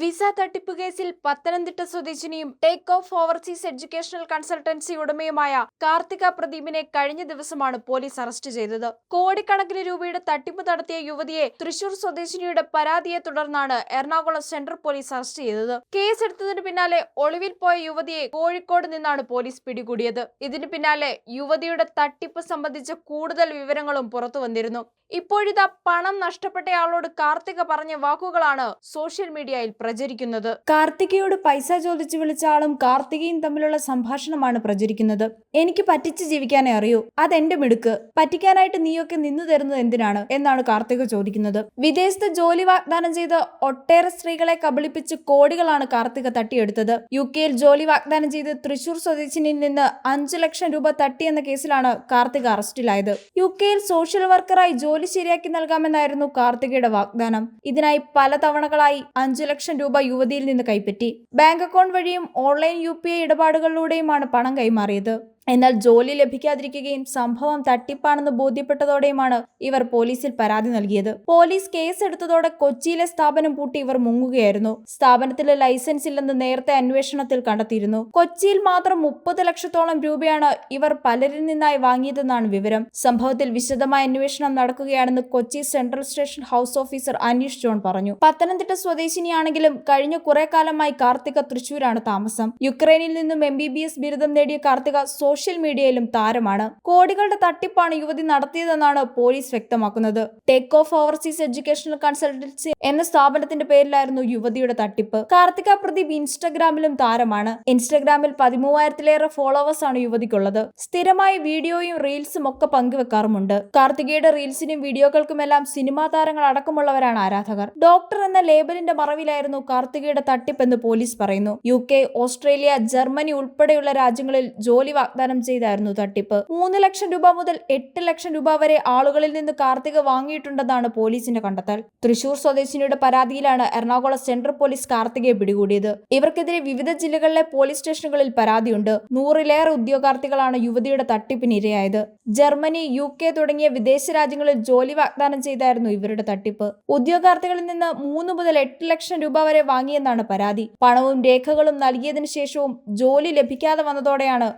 Visa തട്ടിപ്പ് കേസിൽ Pathanamthitta സ്വദേശിനിയും take off overseas educational consultancy ഉടമയുമായ Karthika പ്രദീപിനെ കഴിഞ്ഞ ദിവസമാണ് പോലീസ് അറസ്റ്റ് ചെയ്തത്. കോടിക്കണക്കിന് രൂപയുടെ തട്ടിപ്പ് നടത്തിയ യുവതിയെ തൃശൂർ സ്വദേശിനിയുടെ പരാതിയെ തുടർന്നാണ് എറണാകുളം സെൻട്രൽ പോലീസ് അറസ്റ്റ് ചെയ്തത്. കേസെടുത്തതിന് പിന്നാലെ ഒളിവിൽ പോയ യുവതിയെ കോഴിക്കോട് നിന്നാണ് പോലീസ് പിടികൂടിയത്. ഇതിന് പിന്നാലെ യുവതിയുടെ തട്ടിപ്പ് സംബന്ധിച്ച കൂടുതൽ വിവരങ്ങളും പുറത്തു വന്നിരുന്നു. ഇപ്പോഴിതാ പണം നഷ്ടപ്പെട്ടയാളോട് കാർത്തിക പറഞ്ഞ വാക്കുകളാണ് സോഷ്യൽ മീഡിയയിൽ പ്രചരിക്കുന്നത്. കാർത്തികയോട് പൈസ ചോദിച്ചു വിളിച്ച ആളും കാർത്തികയും തമ്മിലുള്ള സംഭാഷണമാണ് പ്രചരിക്കുന്നത്. എനിക്ക് പറ്റിച്ച് ജീവിക്കാനേ അറിയൂ. അതെന്റെ മിടുക്ക്. പറ്റിക്കാനായിട്ട് നീയൊക്കെ നിന്നു തരുന്നത് എന്തിനാണ്? എന്നാണ് കാർത്തിക ചോദിക്കുന്നത്. വിദേശത്ത് ജോലി വാഗ്ദാനം ചെയ്ത് ഒട്ടേറെ സ്ത്രീകളെ കബളിപ്പിച്ച് കോടികളാണ് കാർത്തിക തട്ടിയെടുത്തത്. യു കെയിൽ ജോലി വാഗ്ദാനം ചെയ്ത് തൃശൂർ സ്വദേശിനിൽ നിന്ന് അഞ്ചു ലക്ഷം രൂപ തട്ടിയെന്ന കേസിലാണ് കാർത്തിക അറസ്റ്റിലായത്. യു കെയിൽ സോഷ്യൽ വർക്കറായി ജോലി ശരിയാക്കി നൽകാമെന്നായിരുന്നു കാർത്തികയുടെ വാഗ്ദാനം. ഇതിനായി പല തവണകളായി അഞ്ചു ലക്ഷം രൂപ യുവതിയിൽ നിന്ന് കൈപ്പറ്റി. ബാങ്ക് അക്കൗണ്ട് വഴിയും ഓൺലൈൻ യു ഇടപാടുകളിലൂടെയുമാണ് പണം കൈമാറിയത്. എന്നാൽ ജോലി ലഭിക്കാതിരിക്കുകയും സംഭവം തട്ടിപ്പാണെന്ന് ബോധ്യപ്പെട്ടതോടെയുമാണ് ഇവർ പോലീസിൽ പരാതി നൽകിയത്. പോലീസ് കേസ് എടുത്തതോടെ കൊച്ചിയിലെ സ്ഥാപനം പൂട്ടി ഇവർ മുങ്ങുകയായിരുന്നു. സ്ഥാപനത്തിലെ ലൈസൻസ് ഇല്ലെന്ന് നേരത്തെ അന്വേഷണത്തിൽ കണ്ടെത്തിയിരുന്നു. കൊച്ചിയിൽ മാത്രം മുപ്പത് ലക്ഷത്തോളം രൂപയാണ് ഇവർ പലരിൽ നിന്നായി വാങ്ങിയതെന്നാണ് വിവരം. സംഭവത്തിൽ വിശദമായ അന്വേഷണം നടക്കുകയാണെന്ന് Kochi central station house officer Aneesh John പറഞ്ഞു. പത്തനംതിട്ട സ്വദേശിനിയാണെങ്കിലും കഴിഞ്ഞ കുറെ കാലമായി കാർത്തിക തൃശൂരാണ് താമസം. യുക്രൈനിൽ നിന്നും എം ബിരുദം നേടിയ കാർത്തിക സോഷ്യൽ മീഡിയയിലും താരമാണ്. കോടികളുടെ തട്ടിപ്പാണ് യുവതി നടത്തിയതെന്നാണ് പോലീസ് വ്യക്തമാക്കുന്നത്. Take off overseas educational consultancy എന്ന സ്ഥാപനത്തിന്റെ പേരിലായിരുന്നു യുവതിയുടെ തട്ടിപ്പ്. കാർത്തിക പ്രദീപ് ഇൻസ്റ്റഗ്രാമിലും താരമാണ്. ഇൻസ്റ്റഗ്രാമിൽ പതിമൂവായിരത്തിലേറെ ആണ് യുവതിക്കുള്ളത്. സ്ഥിരമായി വീഡിയോയും റീൽസും ഒക്കെ പങ്കുവെക്കാറുമുണ്ട്. കാർത്തികയുടെ റീൽസിനും വീഡിയോകൾക്കുമെല്ലാം സിനിമാ താരങ്ങൾ അടക്കമുള്ളവരാണ് ആരാധകർ. ഡോക്ടർ എന്ന ലേബലിന്റെ മറവിലായിരുന്നു കാർത്തികയുടെ തട്ടിപ്പെന്ന് പോലീസ് പറയുന്നു. യു കെ ഓസ്ട്രേലിയ ജർമ്മനി ഉൾപ്പെടെയുള്ള രാജ്യങ്ങളിൽ ജോലി വാഗ്ദാനം ചെയ്തായിരുന്നു തട്ടിപ്പ്. മൂന്ന് ലക്ഷം രൂപ മുതൽ എട്ട് ലക്ഷം രൂപ വരെ ആളുകളിൽ നിന്ന് കാർത്തിക വാങ്ങിയിട്ടുണ്ടെന്നാണ് പോലീസിന്റെ കണ്ടെത്തൽ. തൃശൂർ സ്വദേശിനിയുടെ പരാതിയിലാണ് എറണാകുളം സെൻട്രൽ പോലീസ് കാർത്തികയെ പിടികൂടിയത്. ഇവർക്കെതിരെ വിവിധ ജില്ലകളിലെ പോലീസ് സ്റ്റേഷനുകളിൽ പരാതിയുണ്ട്. നൂറിലേറെ ഉദ്യോഗാർത്ഥികളാണ് യുവതിയുടെ തട്ടിപ്പിനിരയായത്. ജർമ്മനി യു കെ തുടങ്ങിയ വിദേശ രാജ്യങ്ങളിൽ ജോലി വാഗ്ദാനം ചെയ്തായിരുന്നു ഇവരുടെ തട്ടിപ്പ്. ഉദ്യോഗാർത്ഥികളിൽ നിന്ന് മൂന്ന് മുതൽ എട്ട് ലക്ഷം രൂപ വരെ വാങ്ങിയെന്നാണ് പരാതി. പണവും രേഖകളും നൽകിയതിനു ശേഷവും ജോലി ലഭിക്കാതെ വന്നതോടെയാണ്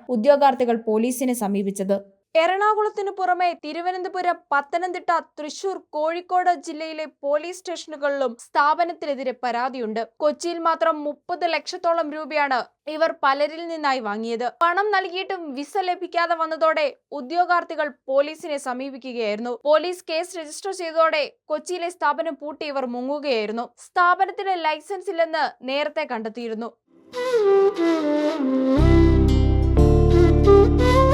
ഉദ്യോഗാർത്ഥികൾ പോലീസിനെ സമീപിച്ചത്. എറണാകുളത്തിനു പുറമെ തിരുവനന്തപുരം പത്തനംതിട്ട തൃശൂർ കോഴിക്കോട് ജില്ലയിലെ പോലീസ് സ്റ്റേഷനുകളിലും സ്ഥാപനത്തിനെതിരെ പരാതിയുണ്ട്. കൊച്ചിയിൽ മാത്രം മുപ്പത് ലക്ഷത്തോളം രൂപയാണ് ഇവർ പലരിൽ നിന്നായി വാങ്ങിയത്. പണം നൽകിയിട്ടും വിസ ലഭിക്കാതെ വന്നതോടെ ഉദ്യോഗാർത്ഥികൾ പോലീസിനെ സമീപിക്കുകയായിരുന്നു. പോലീസ് കേസ് രജിസ്റ്റർ ചെയ്തതോടെ കൊച്ചിയിലെ സ്ഥാപനം പൂട്ടി ഇവർ മുങ്ങുകയായിരുന്നു. സ്ഥാപനത്തിന് ലൈസൻസ് ഇല്ലെന്ന് നേരത്തെ കണ്ടെത്തിയിരുന്നു. Música